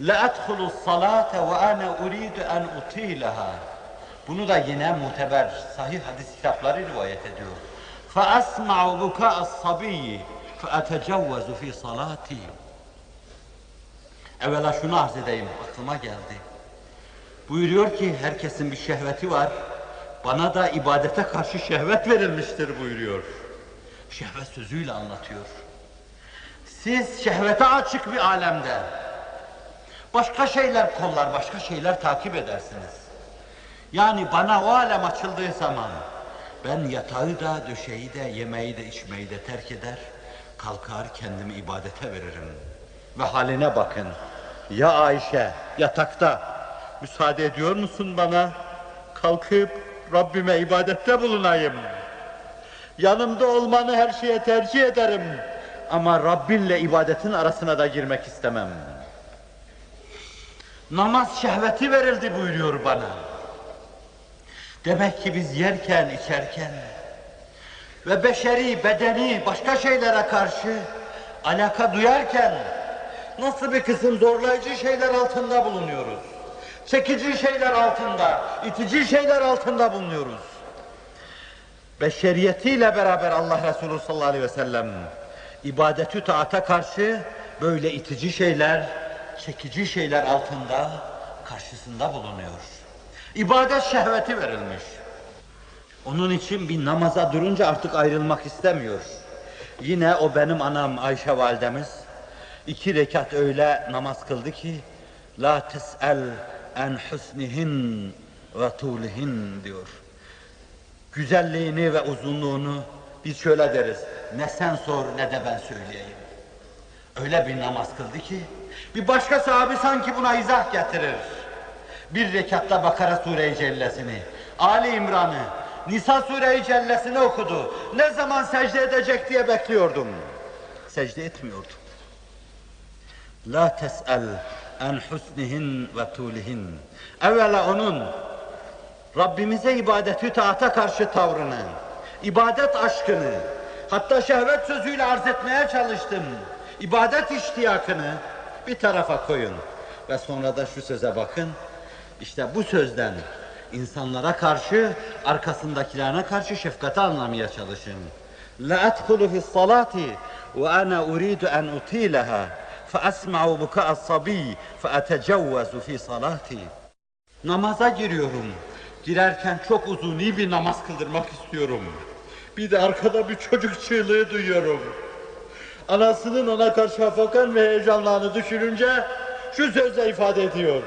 لَاَدْخُلُ الصَّلَاةَ وَاَنَا اُرِيدُ اَنْ اُطِيلَهَا Bunu da yine muteber, sahih hadis kitapları rivayet ediyor. فَأَسْمَعُ بُكَاءَ الصَّبِيِّ فَأَتَجَوَّزُ ف۪ي صَلَاتِي Evvela şunu arz edeyim, aklıma geldi. Buyuruyor ki herkesin bir şehveti var. Bana da ibadete karşı şehvet verilmiştir buyuruyor. Şehvet sözüyle anlatıyor. Siz şehvete açık bir alemde başka şeyler kollar, başka şeyler takip edersiniz. Yani bana o alem açıldığı zaman ben yatağı da, döşeği de, yemeği de, içmeyi de terk eder, kalkar kendimi ibadete veririm. Ve haline bakın. Ya Ayşe yatakta müsaade ediyor musun bana? Kalkıp Rabbime ibadette bulunayım. Yanımda olmanı her şeye tercih ederim. Ama Rabbinle ibadetin arasına da girmek istemem. Namaz şehveti verildi buyuruyor bana. Demek ki biz yerken, içerken ve beşeri, bedeni, başka şeylere karşı alaka duyarken nasıl bir kısım zorlayıcı şeyler altında bulunuyoruz. Çekici şeyler altında, itici şeyler altında bulunuyoruz. Beşeriyetiyle beraber Allah Resulü sallallahu aleyhi ve sellem ibadetü taata karşı böyle itici şeyler, çekici şeyler altında karşısında bulunuyor. İbadet şehveti verilmiş. Onun için bir namaza durunca artık ayrılmak istemiyor. Yine o benim anam Ayşe validemiz iki rekat öyle namaz kıldı ki la tes'el en husnihin ve tulihin diyor. Güzelliğini ve uzunluğunu biz şöyle deriz. Ne sen sor ne de ben söyleyeyim. Öyle bir namaz kıldı ki bir başka sahabi sanki buna izah getirir. Bir rekatta Bakara Sure-i Cellesini, Ali İmran'ı, Nisa Sure-i Cellesini okudu. Ne zaman secde edecek diye bekliyordum. Secde etmiyordum. La tes'el en husnihin ve tulihin. Evvela onun Rabbimize ibadeti taata karşı tavrını, ibadet aşkını, hatta şehvet sözüyle arz etmeye çalıştım. İbadet iştiyakını bir tarafa koyun. Ve sonra da şu söze bakın. İşte bu sözden insanlara karşı, arkasındakilerine karşı şefkati anlamaya çalışın. La adkhulu fi salati ve ana uridu en utilaha fa asma'u buka'a sabi fa atecavvazu fi salati. Namaza giriyorum. Girerken çok uzuni bir namaz kıldırmak istiyorum. Bir de arkada bir çocuk çığlığı duyuyorum. Anasının ona karşı afakan ve heyecanlarını düşününce şu sözle ifade ediyor.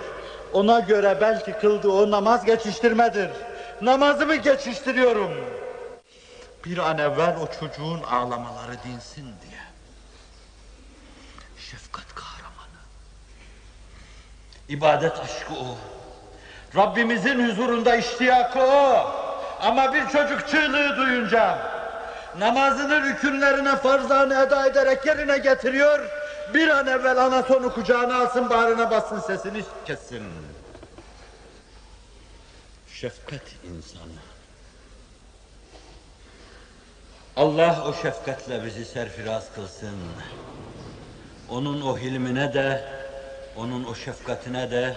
Ona göre belki kıldığı o namaz geçiştirmedir. Namazımı geçiştiriyorum. Bir an evvel o çocuğun ağlamaları dinsin diye. Şefkat kahramanı. İbadet aşkı o. Rabbimizin huzurunda iştiyakı o. Ama bir çocuk çığlığı duyunca namazını rükünlerine farzlarını eda ederek yerine getiriyor. Bir an evvel anası onu kucağına alsın, bağrına bassın, sesini kessin. Şefkat insanı. Allah o şefkatle bizi serfiraz kılsın. Onun o hilmine de, onun o şefkatine de